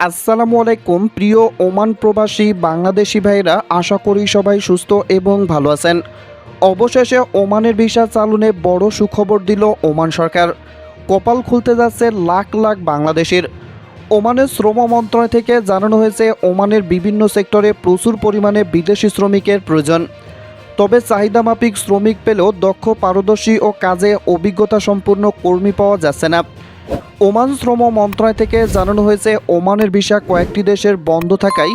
আসসালামু আলাইকুম, প্রিয় ওমান প্রবাসী বাংলাদেশি ভাইরা আশা করি সবাই সুস্থ এবং ভালো আছেন। অবশেষে ওমানের ভিসা চালুনে বড় সুখবর দিল ওমান সরকার। কপাল খুলতে যাচ্ছে লাখ লাখ বাংলাদেশের। ওমানের শ্রম মন্ত্রণালয় থেকে জানানো হয়েছে, ওমানের বিভিন্ন সেক্টরে প্রচুর পরিমাণে বিদেশি শ্রমিকের প্রয়োজন। তবে চাহিদামাফিক শ্রমিক পেলেও দক্ষ পারদর্শী ও কাজে অভিজ্ঞতা সম্পূর্ণ কর্মী পাওয়া যাচ্ছে না। ওমান শ্রম মন্ত্রণালয় থেকে জানানো হয়েছে, ওমানের ভিসা কয়েকটি দেশের বন্ধ থাকায়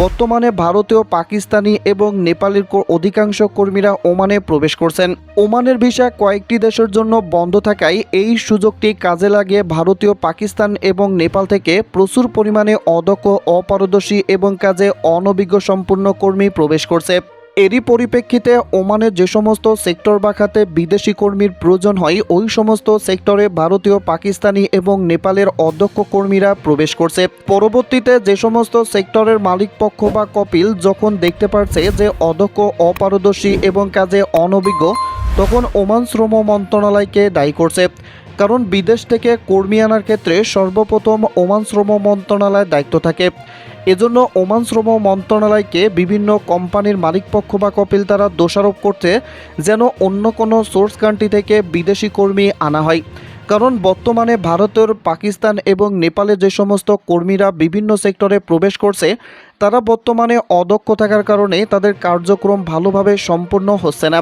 বর্তমানে ভারতীয় পাকিস্তানি এবং নেপালের অধিকাংশ কর্মীরা ওমানে প্রবেশ করছেন। ওমানের ভিসা কয়েকটি দেশের জন্য বন্ধ থাকায় এই সুযোগটি কাজে লাগিয়ে ভারতীয় পাকিস্তান এবং নেপাল থেকে প্রচুর পরিমাণে অদক্ষ, অপারদর্শী এবং কাজে অনভিজ্ঞ সম্পূর্ণ কর্মী প্রবেশ করছে। এরই পরিপ্রেক্ষিতে ওমানের যে সমস্ত সেক্টর বা খাতে বিদেশি কর্মীর প্রয়োজন হয়, ওই সমস্ত সেক্টরে ভারতীয়, পাকিস্তানি এবং নেপালের অধ্যক্ষ কর্মীরা প্রবেশ করছে। পরবর্তীতে যে সমস্ত সেক্টরের মালিক পক্ষ বা কপিল যখন দেখতে পারছে যে অধ্যক্ষ অপারদর্শী এবং কাজে অনভিজ্ঞ, তখন ওমান শ্রম মন্ত্রণালয়কে দায়ী করছে। কারণ বিদেশ থেকে কর্মী আনার ক্ষেত্রে সর্বপ্রথম ওমান শ্রম মন্ত্রণালয়ের দায়িত্ব থাকে। এজন্য ওমান শ্রম মন্ত্রণালয়কে বিভিন্ন কোম্পানির মালিকপক্ষ বা কপিল তারা দোষারোপ করছে যেন অন্য কোনো সোর্স কান্ট্রি থেকে বিদেশি কর্মী আনা হয়। কারণ বর্তমানে ভারতের, পাকিস্তান এবং নেপালে যে সমস্ত কর্মীরা বিভিন্ন সেক্টরে প্রবেশ করছে, তারা বর্তমানে অদক্ষ থাকার কারণে তাদের কার্যক্রম ভালোভাবে সম্পূর্ণ হচ্ছে না।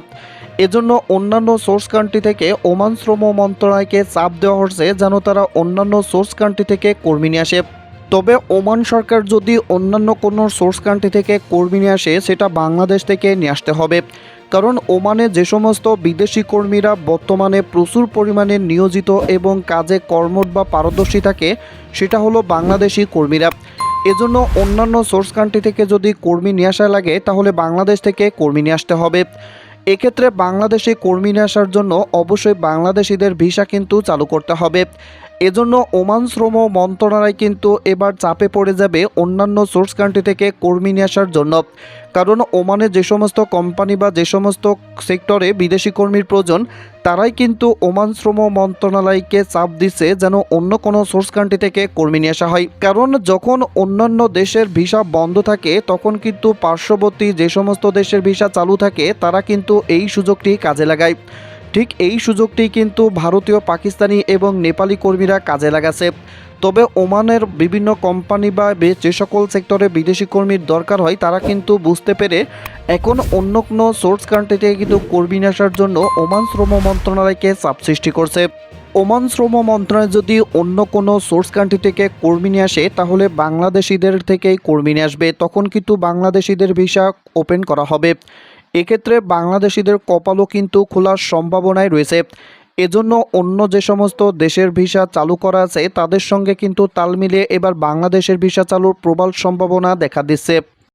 এজন্য অন্যান্য সোর্স কান্ট্রি থেকে ওমান শ্রম মন্ত্রণালয়কে চাপ দেওয়া হচ্ছে যেন তারা অন্যান্য সোর্স কান্ট্রি থেকে কর্মী নিয়ে আসে। তবে ওমান সরকার যদি অন্যান্য কোনো সোর্স কান্ট্রি থেকে কর্মী নিয়ে আসে, সেটা বাংলাদেশ থেকে নিয়ে আসতে হবে। কারণ ওমানে যে সমস্ত বিদেশি কর্মীরা বর্তমানে প্রচুর পরিমাণে নিয়োজিত এবং কাজে কর্মঠ বা পারদর্শী থাকে, সেটা হলো বাংলাদেশি কর্মীরা। এজন্য অন্যান্য সোর্স কান্ট্রি থেকে যদি কর্মী নিয়ে আসা লাগে, তাহলে বাংলাদেশ থেকে কর্মী নিয়ে আসতে হবে। এক্ষেত্রে বাংলাদেশে কর্মী নিয়ে আসার জন্য অবশ্যই বাংলাদেশিদের ভিসা কিন্তু চালু করতে হবে। এজন্য ওমান শ্রম মন্ত্রণালয় কিন্তু এবার চাপে পড়ে যাবে অন্যান্য সোর্স কান্ট্রি থেকে কর্মী নিয়ে আসার জন্য। কারণ ওমানে যে সমস্ত কোম্পানি বা যে সমস্ত সেক্টরে বিদেশি কর্মীর প্রয়োজন, তারাই কিন্তু ওমান শ্রম মন্ত্রণালয়কে চাপ দিচ্ছে যেন অন্য কোনো সোর্স কান্ট্রি থেকে কর্মী নিয়ে আসা হয়। কারণ যখন অন্যান্য দেশের ভিসা বন্ধ থাকে, তখন কিন্তু পার্শ্ববর্তী যে সমস্ত দেশের ভিসা চালু থাকে, তারা কিন্তু এই সুযোগটি কাজে লাগায়। ঠিক এই সুযোগটি কিন্তু ভারতীয়, পাকিস্তানি এবং নেপালি কর্মীরা কাজে লাগাছে। তবে ওমানের বিভিন্ন কোম্পানি বা যে সকল সেক্টরে বিদেশি কর্মীর দরকার হয়, তারা কিন্তু বুঝতে পেরে এখন অন্য কোনো সোর্স কান্ট্রি থেকে কিন্তু কর্মী আসার জন্য ওমান শ্রম মন্ত্রণালয়কে চাপ সৃষ্টি করছে। ওমান শ্রম মন্ত্রণালয় যদি অন্য কোনো সোর্স কান্ট্রি থেকে কর্মী নিয়ে আসে, তাহলে বাংলাদেশিদের থেকেই কর্মী নিয়ে আসবে। তখন কিন্তু বাংলাদেশিদের ভিসা ওপেন করা হবে। এক্ষেত্রে বাংলাদেশিদের কপালও কিন্তু খোলার সম্ভাবনায় রয়েছে। এজন্য অন্য যে সমস্ত দেশের ভিসা চালু করা আছে, তাদের সঙ্গে কিন্তু তাল মিলিয়ে এবার বাংলাদেশের ভিসা চালুর প্রবল সম্ভাবনা দেখা দিচ্ছে।